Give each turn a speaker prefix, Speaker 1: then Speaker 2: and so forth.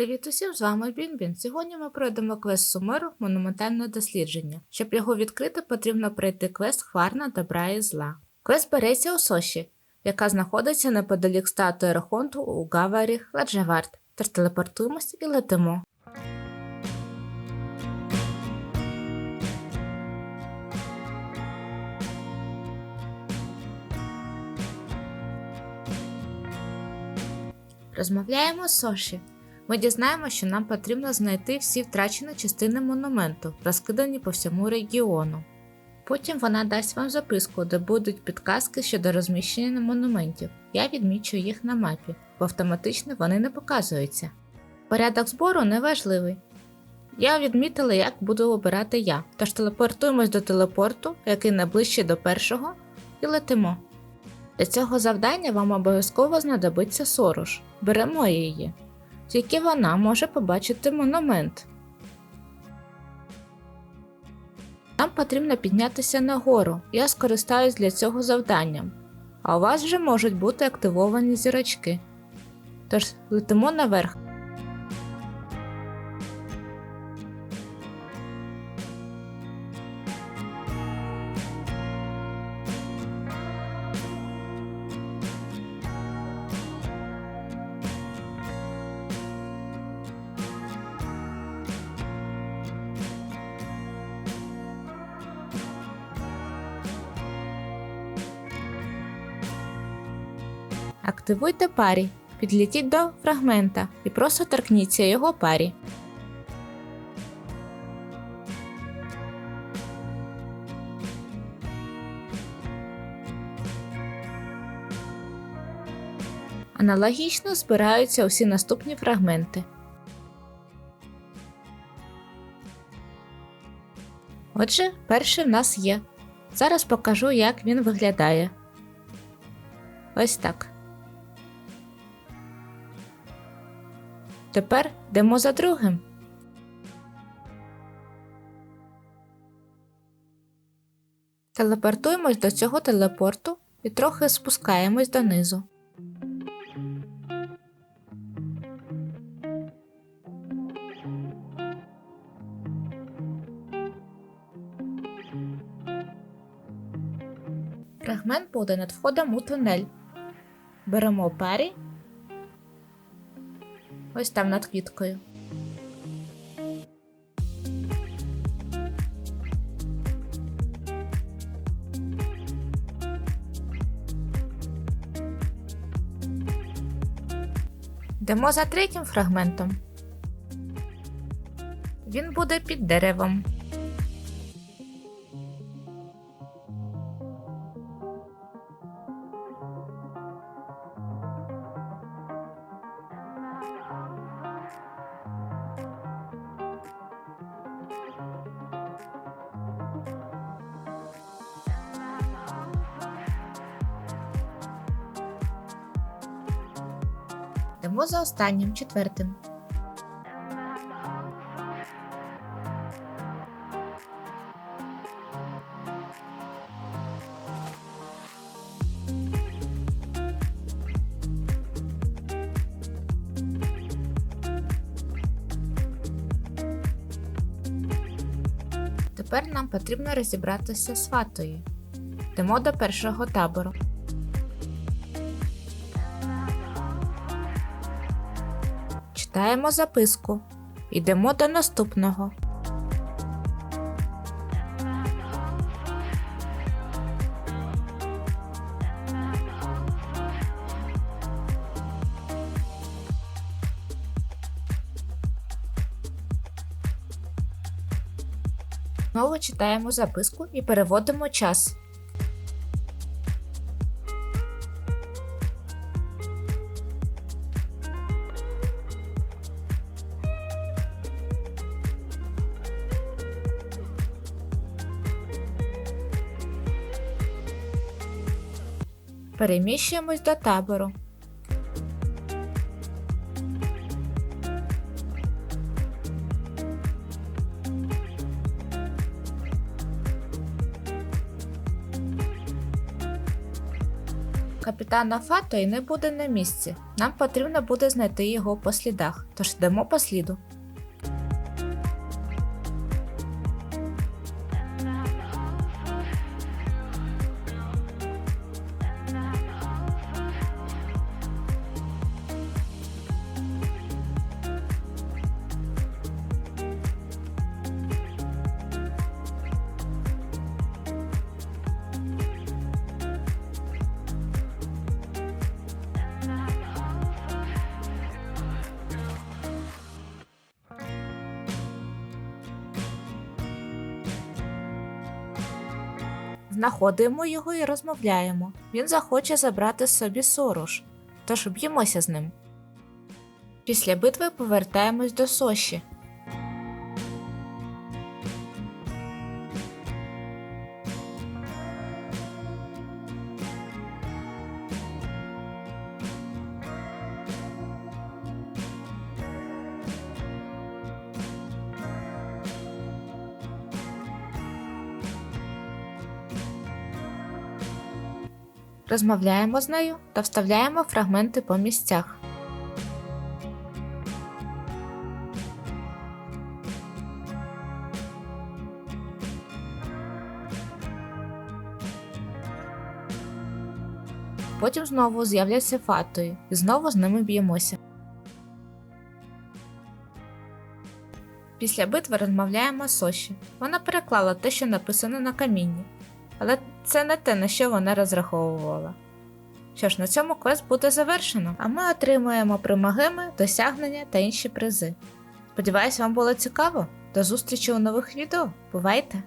Speaker 1: Привіт усім, з вами Бінбін. Сьогодні ми пройдемо квест Сумеру Монументальне дослідження. Щоб його відкрити, потрібно пройти квест Хварна добра і зла. Квест береться у Соші, яка знаходиться неподалік статуї Рахонту у Гаварі Ладжавард. Тож телепортуємось і летимо. Розмовляємо з Соші. Ми дізнаємося, що нам потрібно знайти всі втрачені частини монументу, розкидані по всьому регіону. Потім вона дасть вам записку, де будуть підказки щодо розміщення монументів. Я відмічу їх на мапі, бо автоматично вони не показуються. Порядок збору неважливий. Я відмітила, як буду обирати я, тож телепортуємось до телепорту, який найближчий до першого, і летимо. Для цього завдання вам обов'язково знадобиться сорош. Беремо її. Тільки вона може побачити монумент. Нам потрібно піднятися нагору. Я скористаюсь для цього завданням. А у вас вже можуть бути активовані зірочки. Тож летимо наверх. Активуйте парі. Підлітіть до фрагмента і просто торкніться його парі. Аналогічно збираються усі наступні фрагменти. Отже, перший в нас є. Зараз покажу, як він виглядає. Ось так. Тепер йдемо за другим. Телепортуємось до цього телепорту і трохи спускаємось донизу. Фрагмент буде над входом у тунель. Беремо парі. Ось там над квіткою. Йдемо за третім фрагментом. Він буде під деревом. Йдемо за останнім четвертим. Тепер нам потрібно розібратися з фатою. Йдемо до першого табору. Читаємо записку. Йдемо до наступного. Знову читаємо записку і переводимо час. Переміщуємось до табору. Капітана Фато і не буде на місці. Нам потрібно буде знайти його по слідах, тож йдемо по сліду. Знаходимо його і розмовляємо. Він захоче забрати собі сорош, тож б'ємося з ним. Після битви повертаємось до Соші. Розмовляємо з нею та вставляємо фрагменти по місцях. Потім знову з'являться фатої і знову з ними б'ємося. Після битви розмовляємо з Соші. Вона переклала те, що написано на камінні, але це не те, на що вона розраховувала. Що ж, на цьому квест буде завершено, а ми отримуємо примагеми, досягнення та інші призи. Сподіваюсь, вам було цікаво. До зустрічі у нових відео. Бувайте!